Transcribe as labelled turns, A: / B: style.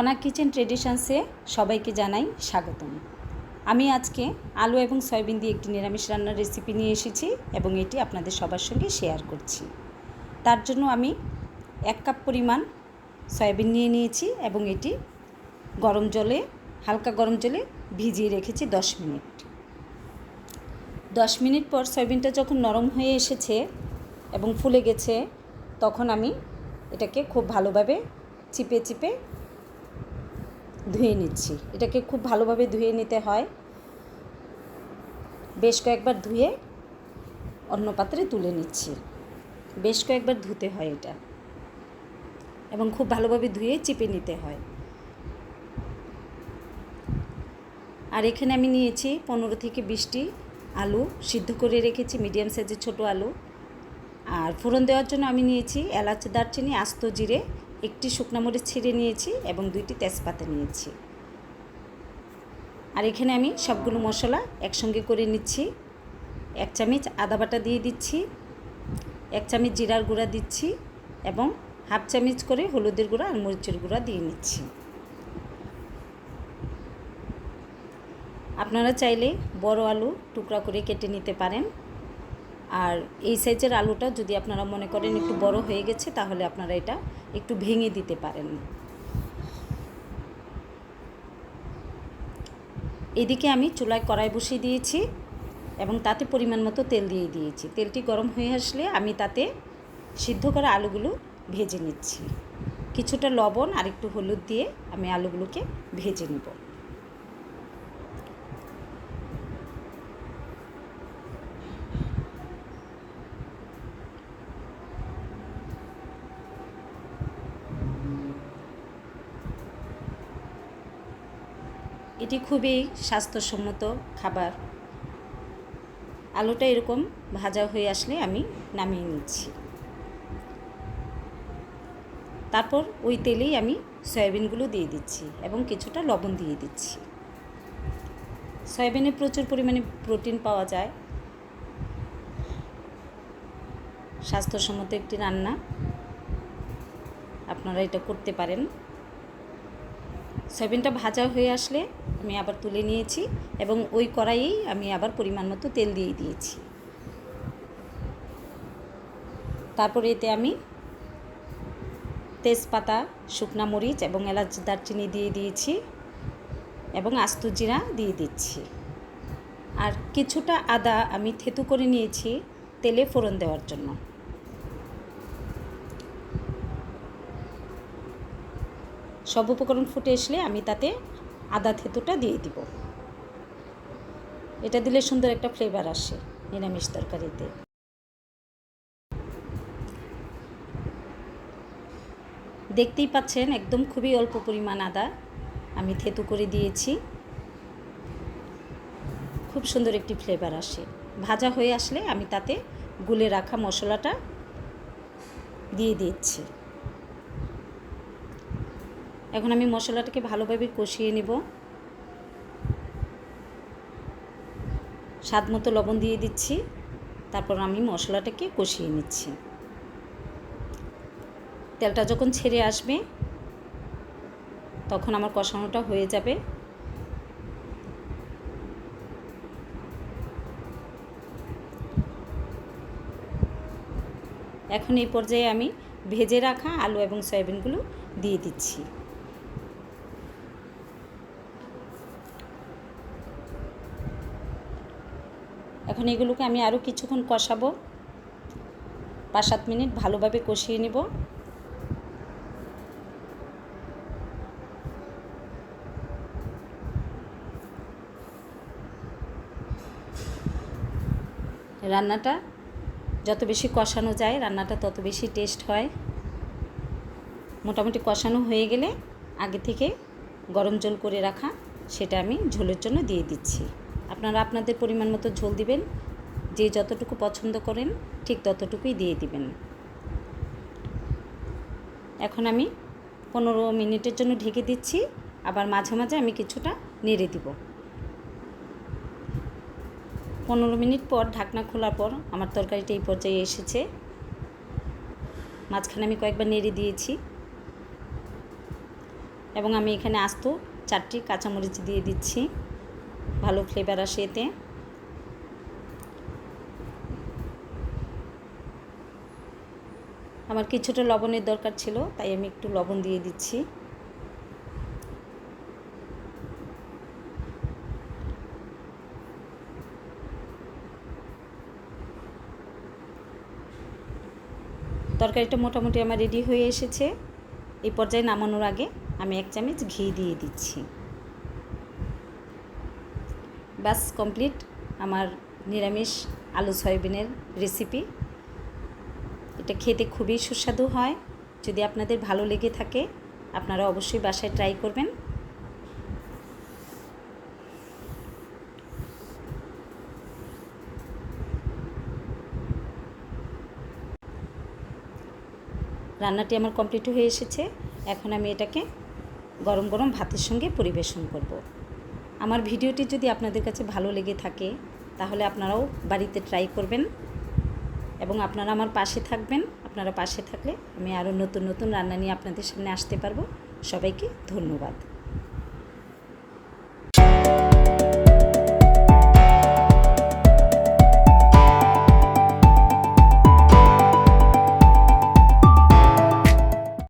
A: কনা কিচেন ট্রেডিশনসে সবাইকে জানাই স্বাগতম। আমি আজকে আলু এবং সয়াবিন দিয়ে একটি নিরামিষ রান্নার রেসিপি নিয়ে এসেছি এবং এটি আপনাদের সবার সঙ্গে শেয়ার করছি। তার জন্য আমি এক কাপ পরিমাণ সয়াবিন নিয়ে নিয়েছি এবং এটি গরম জলে, হালকা গরম জলে ভিজিয়ে রেখেছি দশ মিনিট। দশ মিনিট পর সয়াবিনটা যখন নরম হয়ে এসেছে এবং ফুলে গেছে, তখন আমি এটাকে খুব ভালোভাবে চিপে চিপে ধুয়ে নিচ্ছি। এটাকে খুব ভালোভাবে ধুয়ে নিতে হয়। বেশ কয়েকবার ধুয়ে অন্য পাত্রে তুলে নিচ্ছি। বেশ কয়েকবার ধুতে হয় এটা। এবং খুব ভালোভাবে ধুয়ে চিপে নিতে হয়। আর এখানে আমি নিয়েছি পনেরো থেকে বিশটি আলু সিদ্ধ করে রেখেছি, মিডিয়াম সাইজের ছোটো আলু। আর ফোড়ন দেওয়ার জন্য আমি নিয়েছি এলাচ, দারচিনি, আস্ত জিরে একটি শুকনো মরিচ ছিঁড়ে নিয়েছি এবং দুইটি তেজপাতা নিয়েছি। আর এখানে আমি সবগুলো মশলা একসঙ্গে করে নিচ্ছি। এক চামচ আদা বাটা দিয়ে দিচ্ছি, এক চামচ জিরার গুঁড়া দিচ্ছি এবং হাফ চামচ করে হলুদের গুঁড়া আর মরিচের গুঁড়া দিয়ে নিচ্ছি। আপনারা চাইলে বড় আলু টুকরা করে কেটে নিতে পারেন। আর এই সাইজের আলুটা যদি আপনারা মনে করেন একটু বড় হয়ে গেছে, তাহলে আপনারা এটা একটু ভেঙে দিতে পারেন। এদিকে আমি চুলায় কড়াই বসিয়ে দিয়েছি এবং তাতে পরিমাণ মতো তেল দিয়ে দিয়েছি। তেলটি গরম হয়ে আসলে আমি তাতে সিদ্ধ করা আলুগুলো ভেজে নিচ্ছি। কিছুটা লবণ আর একটু হলুদ দিয়ে আমি আলুগুলোকে ভেজে নেব। এটি খুবই স্বাস্থ্যসম্মত খাবার। আলুটা এরকম ভাজা হয়ে আসলে আমি নামিয়ে নিচ্ছি। তারপর ওই তেলেই আমি সয়াবিনগুলো দিয়ে দিচ্ছি এবং কিছুটা লবণ দিয়ে দিচ্ছি। সয়াবিনে প্রচুর পরিমাণে প্রোটিন পাওয়া যায়। স্বাস্থ্যসম্মত একটি রান্না। আপনারা এটা করতে পারেন। সয়াবিনটা ভাজা হয়ে আসলে আমি আবার তুলে নিয়েছি এবং ওই কড়াইয়েই আমি আবার পরিমাণ মতো তেল দিয়ে দিয়েছি। তারপর এতে আমি তেজপাতা, শুকনা মরিচ এবং এলাচ দারচিনি দিয়ে দিয়েছি এবং আস্ত জিরা দিয়ে দিচ্ছি। আর কিছুটা আদা আমি থেতু করে নিয়েছি তেলে ফোড়ন দেওয়ার জন্য। সব উপকরণ ফুটে আসলে আমি তাতে আদা থেতুটা দিয়ে দিব। এটা দিলে সুন্দর একটা ফ্লেভার আসে নিরামিষ তরকারিতে। দেখতেই পাচ্ছেন একদম খুবই অল্প পরিমাণ আদা আমি থেতু করে দিয়েছি। খুব সুন্দর একটি ফ্লেভার আসে। ভাজা হয়ে আসলে আমি তাতে গুলে রাখা মশলাটা দিয়ে দিচ্ছি। এখন আমি মশলাটাকে ভালোভাবে কষিয়ে নেব। স্বাদ মতো লবণ দিয়ে দিচ্ছি। তারপর আমি মশলাটাকে কষিয়ে নিচ্ছি। তেলটা যখন ছেড়ে আসবে, তখন আমার কষানোটা হয়ে যাবে। এখন এই পর্যায়ে আমি ভেজে রাখা আলু এবং সয়াবিনগুলো দিয়ে দিচ্ছি। এখন এগুলোকে আমি আরও কিছুক্ষণ কষাবো। পাঁচ সাত মিনিট ভালোভাবে কষিয়ে নেব। রান্নাটা যত বেশি কষানো যায়, রান্নাটা তত বেশি টেস্ট হয়। মোটামুটি কষানো হয়ে গেলে আগে থেকে গরম জল করে রাখা, সেটা আমি ঝোলের জন্য দিয়ে দিচ্ছি। আপনারা আপনাদের পরিমাণ মতো ঝোল দিবেন। যে যতটুকু পছন্দ করেন, ঠিক ততটুকুই দিয়ে দিবেন। এখন আমি পনেরো মিনিটের জন্য ঢেকে দিচ্ছি। আবার মাঝে মাঝে আমি কিছুটা নেড়ে দিব। পনেরো মিনিট পর ঢাকনা খোলার পর আমার তরকারিটা এই পর্যায়ে এসেছে। মাঝখানে আমি কয়েকবার নেড়ে দিয়েছি। এবং আমি এখানে আস্ত চারটি কাঁচামরিচ দিয়ে দিচ্ছি। ভালো ফ্লেভার আসে এতে। আমার কিছুটা লবণের দরকার ছিল, তাই আমি একটু লবণ দিয়ে দিচ্ছি। তরকারিটা মোটামুটি আমার রেডি হয়ে এসেছে। এই পর্যায়ে নামানোর আগে আমি এক চামচ ঘি দিয়ে দিচ্ছি। বাস কমপ্লিট আমার নিরামিষ আলু সয়াবিনের রেসিপি এটা খেতে খুবই সুস্বাদু হয়। যদি আপনাদের ভালো লেগে থাকে, আপনারা অবশ্যই বাসায় ট্রাই করবেন। রান্নাটি আমার কমপ্লিট হয়ে এসেছে। এখন আমি এটাকে গরম গরম ভাতের সঙ্গে পরিবেশন করব। আমার ভিডিওটি যদি আপনাদের কাছে ভালো লেগে থাকে, তাহলে আপনারাও বাড়িতে ট্রাই করবেন এবং আপনারা আমার পাশে থাকবেন। আপনারা পাশে থাকলে আমি আরও নতুন নতুন রান্না নিয়ে আপনাদের সামনে আসতে পারব। সবাইকে ধন্যবাদ।